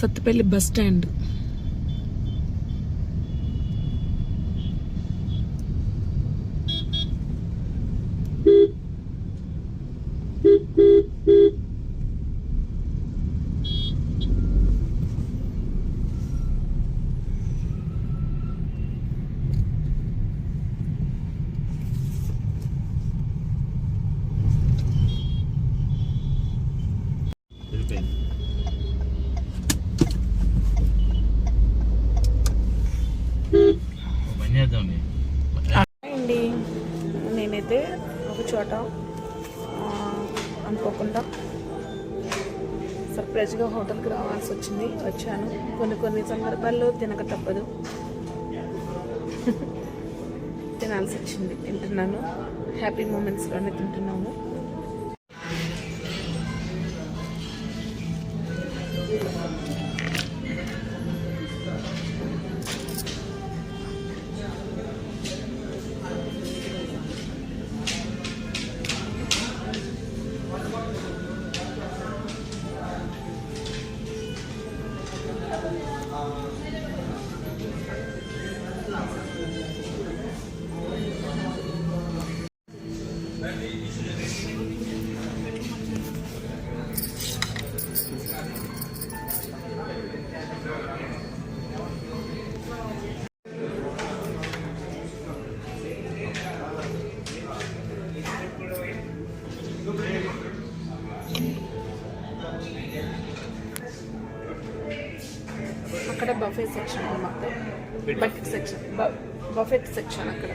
Sathupalli bus stand. చేద్దామండి అండి నేనైతే ఒక చోట అనుకోకుండా సర్ప్రైజ్గా హోటల్కి రావాల్సి వచ్చింది. వచ్చాను. కొన్ని కొన్ని సందర్భాల్లో తినక తప్పదు. తినాల్సి వచ్చింది. తింటున్నాను. హ్యాపీ మూమెంట్స్లోనే తింటున్నాము. అక్కడ బఫే సెక్షన్ అన్నమాట బకెట్ సెక్షన్ బఫెట్ సెక్షన్ అక్కడ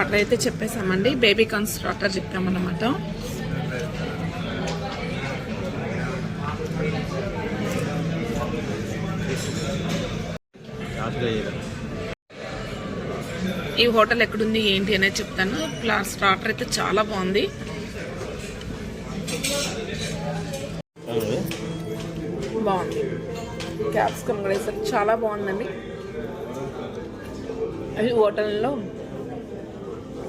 ఆర్డర్ అయితే చెప్పేసామండి బేబీ కార్న్ స్టార్టర్ చెప్పామన్నమాట. ఈ హోటల్ ఎక్కడుంది ఏంటి అనేది చెప్తాను. ప్లా- స్టార్టర్ అయితే చాలా బాగుంది. బాగుంది. క్యాప్సికమ్ కూడా చాలా బాగుందండి. ఈ హోటల్లో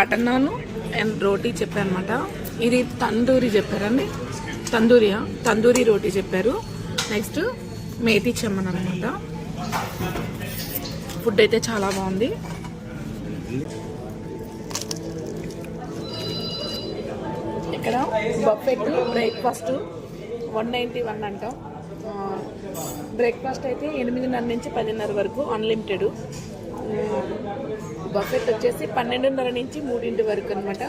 బటర్ నాన్ అండ్ రోటీ చెప్పారనమాట ఇది తందూరి చెప్పారండి. తందూరియా? తందూరి రోటీ చెప్పారు. నెక్స్ట్ మేతి చెమ్మన్ అనమాట ఫుడ్ అయితే చాలా బాగుంది. ఇక్కడ buffet breakfast one ninety one అంటాం బ్రేక్ఫాస్ట్ అయితే ఎనిమిదిన్నర నుంచి పదిన్నర వరకు అన్లిమిటెడ్ బఫెట్ వచ్చేసి పన్నెండున్నర నుంచి మూడింటి వరకు అనమాట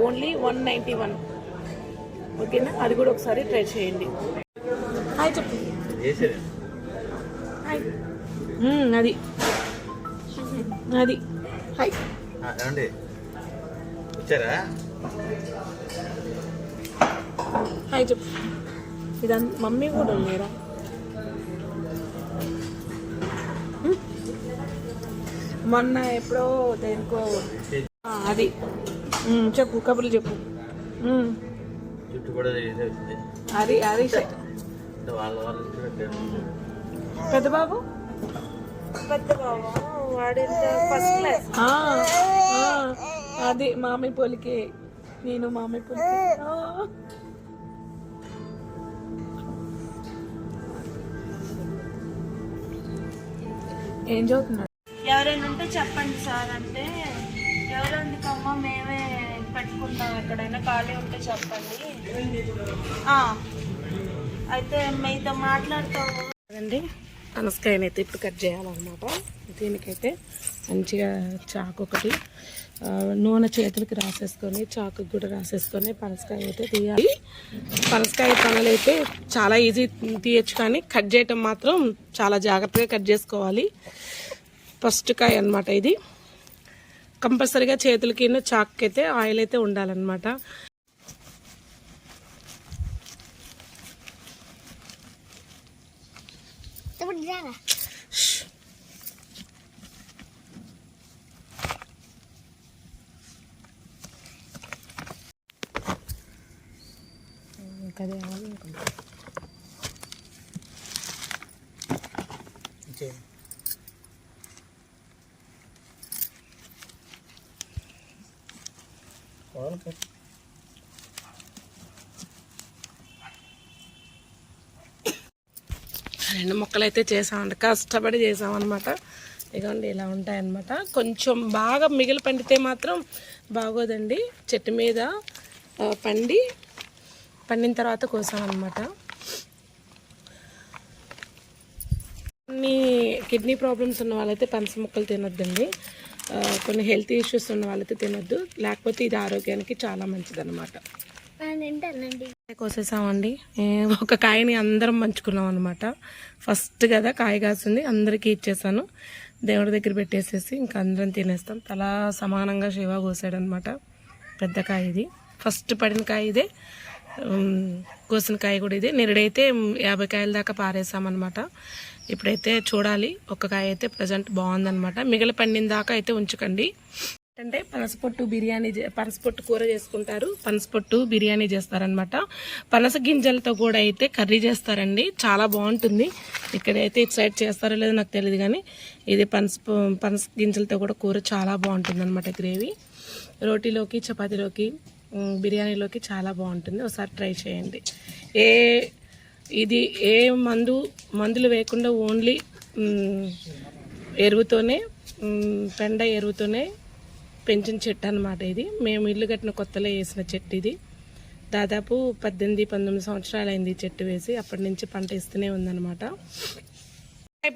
ఓన్లీ వన్ నైంటీ వన్ ఓకేనా? అది కూడా ఒకసారి ట్రై చేయండి. హాయ్ చెప్పు. హాయ్. అది. అది. హాయ్. వచ్చారా? హాయ్ చెప్పు. ఇదంతా మమ్మీ కూడా ఉన్నారా మొన్న ఎప్పుడో దేనికో ఆ, అది. చెప్పు కబుర్లు చెప్పు. అది అది పెద్ద బాబు? పెద్ద బాబా? వాడి ఫస్ట్ క్లాస్ ఆ, ఆ, అది మామి పోలికే. నేను మామి పోలికే. ఆ. ఏం చదువుతున్నాడు? ఎవరైనా ఉంటే చెప్పండి సార్. అంటే ఎవరు ఎందుకమ్మా మేమే పెట్టుకుంటాం ఎక్కడైనా ఖాళీ ఉంటే చెప్పండి. అయితే మీతో మాట్లాడతాము. అండి పనసకాయని అయితే ఇప్పుడు కట్ చేయాలన్నమాట. దీనికైతే మంచిగా చాకు ఒకటి నూనె చేతులకి రాసేసుకొని చాకు కూడా రాసేసుకొని పనసకాయ అయితే తీయాలి. పనసకాయ పనులు అయితే చాలా ఈజీ తీయచ్చు కానీ కట్ చేయటం మాత్రం చాలా జాగ్రత్తగా కట్ చేసుకోవాలి. ఫస్ట్ కాయ అనమాట ఇది. కంపల్సరీగా చేతులకి చాకుకి అయితే ఆయిల్ అయితే ఉండాలన్నమాట. ఇంకా? అది రెండు మొక్కలు అయితే చేసామండి కష్టపడి చేసామన్నమాట ఇదిగోండి ఇలా ఉంటాయన్నమాట. కొంచెం బాగా మిగిలి పండితే మాత్రం బాగోదండి. చెట్టు మీద పండి పండిన తర్వాత కోసామన్నమాట. కొన్ని కిడ్నీ ప్రాబ్లమ్స్ ఉన్న వాళ్ళైతే పనస మొక్కలు తినొద్దండి. కొన్ని హెల్త్ ఇష్యూస్ ఉన్న వాళ్ళైతే తినొద్దు. లేకపోతే ఇది ఆరోగ్యానికి చాలా మంచిదన్నమాట. కోసేసామండి. ఒక కాయని అందరం పంచుకున్నాం అనమాట ఫస్ట్ కదా కాయ కాసింది అందరికీ ఇచ్చేసాను. దేవుడి దగ్గర పెట్టేసేసి ఇంకా అందరం తినేస్తాం. తలా సమానంగా శివ కోసాడనమాట పెద్ద కాయ ఇది. ఫస్ట్ పడిన కాయ ఇదే. కోసిన కాయ కూడా ఇదే. నిరుడైతే యాభై కాయల దాకా పారేసామన్నమాట. ఇప్పుడైతే చూడాలి. ఒక కాయ అయితే ప్రజెంట్ బాగుందనమాట మిగిలి పండిన దాకా అయితే ఉంచకండి. అంటే పనసపొట్టు బిర్యానీ పనసపొట్టు కూర చేసుకుంటారు. పనసపొట్టు బిర్యానీ చేస్తారనమాట పనస గింజలతో కూడా అయితే కర్రీ చేస్తారండి. చాలా బాగుంటుంది. ఇక్కడైతే ఇటు సైడ్ చేస్తారో లేదో నాకు తెలియదు కానీ ఇది పనస పనస గింజలతో కూడా కూర చాలా బాగుంటుంది అనమాట గ్రేవీ. రోటీలోకి చపాతీలోకి బిర్యానీలోకి చాలా బాగుంటుంది. ఒకసారి ట్రై చేయండి. ఏ ఇది ఏ మందు మందులు వేయకుండా ఓన్లీ ఎరువుతోనే పెండ ఎరువుతోనే పెంచిన చెట్టు అనమాట ఇది. మేము ఇల్లు కట్టిన కొత్తలో వేసిన చెట్టు ఇది. దాదాపు పద్దెనిమిది పంతొమ్మిది సంవత్సరాలు అయింది చెట్టు వేసి. అప్పటి నుంచి పంట ఇస్తూనే ఉందన్నమాట.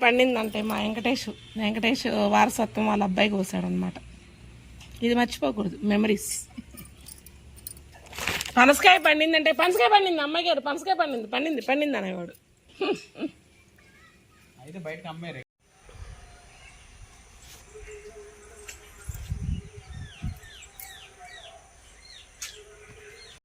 పండిందంటే మా వెంకటేష్ వెంకటేష్ వారసత్వం వాళ్ళ అబ్బాయి కోసాడనమాట ఇది మర్చిపోకూడదు మెమరీస్. పనసకాయ పండిందంటే పనసకాయ పండింది అమ్మాయి గారు పనసకాయ పండింది పండింది పండింది అనేవాడు. అయితే బయటకు అమ్మాయి